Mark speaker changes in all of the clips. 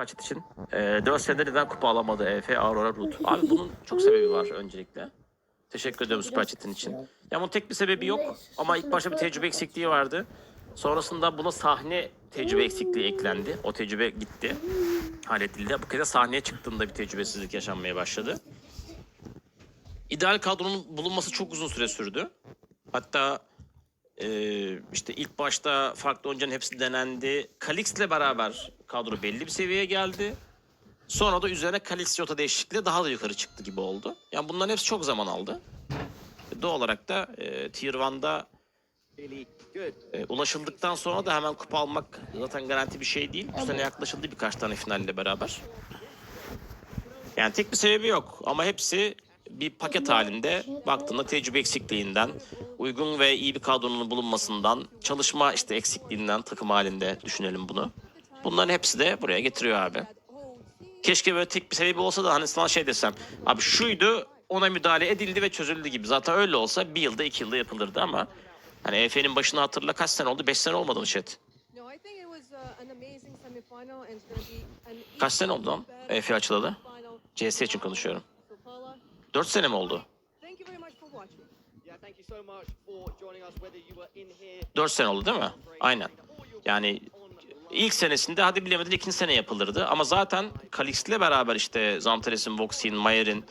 Speaker 1: Kaçet için. Ee, 4 senedir neden kupa alamadı EF Aurora Root? Abi bunun çok sebebi var öncelikle. Teşekkür ediyorum Süper Chat'in için. Ya bunun tek bir sebebi yok ama ilk başta bir tecrübe eksikliği vardı. Sonrasında buna sahne tecrübe eksikliği eklendi. O tecrübe gitti. Halledildi. Bu kez sahneye çıktığında bir tecrübesizlik yaşanmaya başladı. İdeal kadronun bulunması çok uzun süre sürdü. Hatta ee, işte ilk başta farklı oyuncuların hepsi denendi. Kalix'le beraber kadro belli bir seviyeye geldi. Sonra da üzerine Kalix Jota değişikliğiyle daha da yukarı çıktı gibi oldu. Yani bunların hepsi çok zaman aldı. Doğal olarak da e, Tier 1'da e, ulaşıldıktan sonra da hemen kupa almak zaten garanti bir şey değil. Bu sene yaklaşıldı birkaç tane finalle beraber. Yani tek bir sebebi yok ama hepsi bir paket halinde baktığında tecrübe eksikliğinden, uygun ve iyi bir kadronun bulunmasından, çalışma işte eksikliğinden takım halinde düşünelim bunu. Bunların hepsi de buraya getiriyor abi. Keşke böyle tek bir sebebi olsa da hani sana şey desem. Abi şuydu ona müdahale edildi ve çözüldü gibi. Zaten öyle olsa bir yılda iki yılda yapılırdı ama hani EF'nin başına hatırla kaç sene oldu? Beş sene olmadı mı chat?
Speaker 2: Uh,
Speaker 1: Kaç sene oldu lan EF açılalı? CS için konuşuyorum.
Speaker 2: For Paula.
Speaker 1: Dört sene mi oldu?
Speaker 2: Thank you very much for watching.
Speaker 3: Yeah, thank you so much for joining us, whether you were in here.
Speaker 1: Dört sene oldu değil mi? Aynen. Yani ilk senesinde hadi bilemedin ikinci sene yapılırdı. Ama zaten Kalix'le beraber işte Zantares'in, Voxy'in, Mayer'in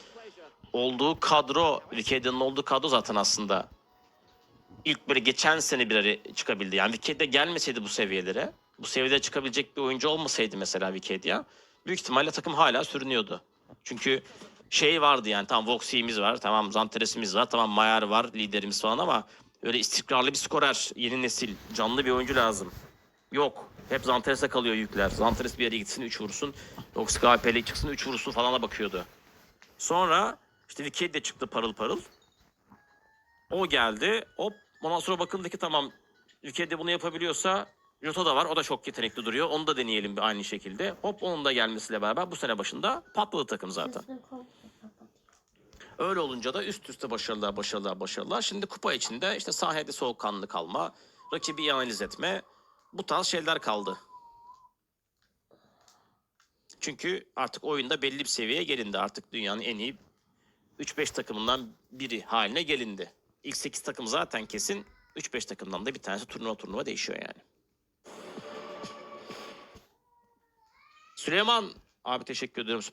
Speaker 1: olduğu kadro, Wikida'nın olduğu kadro zaten aslında ilk böyle geçen sene bir araya çıkabildi. Yani Wikidia gelmeseydi bu seviyelere, bu seviyede çıkabilecek bir oyuncu olmasaydı mesela Wikidia, büyük ihtimalle takım hala sürünüyordu. Çünkü şey vardı yani tamam Voxy'miz var, tamam Zantares'imiz var, tamam Mayer var liderimiz falan ama öyle istikrarlı bir skorer, yeni nesil, canlı bir oyuncu lazım. Yok. Hep Zantares'e kalıyor yükler. Zantares bir yere gitsin 3 vursun. Yoksa KP'li çıksın 3 vursun falana bakıyordu. Sonra işte Wicked de çıktı parıl parıl. O geldi. Hop. Ondan sonra bakıldı ki tamam Wicked de bunu yapabiliyorsa Jota da var. O da çok yetenekli duruyor. Onu da deneyelim aynı şekilde. Hop onun da gelmesiyle beraber bu sene başında patladı takım zaten. Öyle olunca da üst üste başarılar, başarılar, başarılar. Şimdi kupa içinde işte sahede soğukkanlı kalma, rakibi analiz etme, bu tarz şeyler kaldı. Çünkü artık oyunda belli bir seviyeye gelindi. Artık dünyanın en iyi 3-5 takımından biri haline gelindi. İlk 8 takım zaten kesin. 3-5 takımdan da bir tanesi turnuva turnuva değişiyor yani. Süleyman abi teşekkür ediyorum.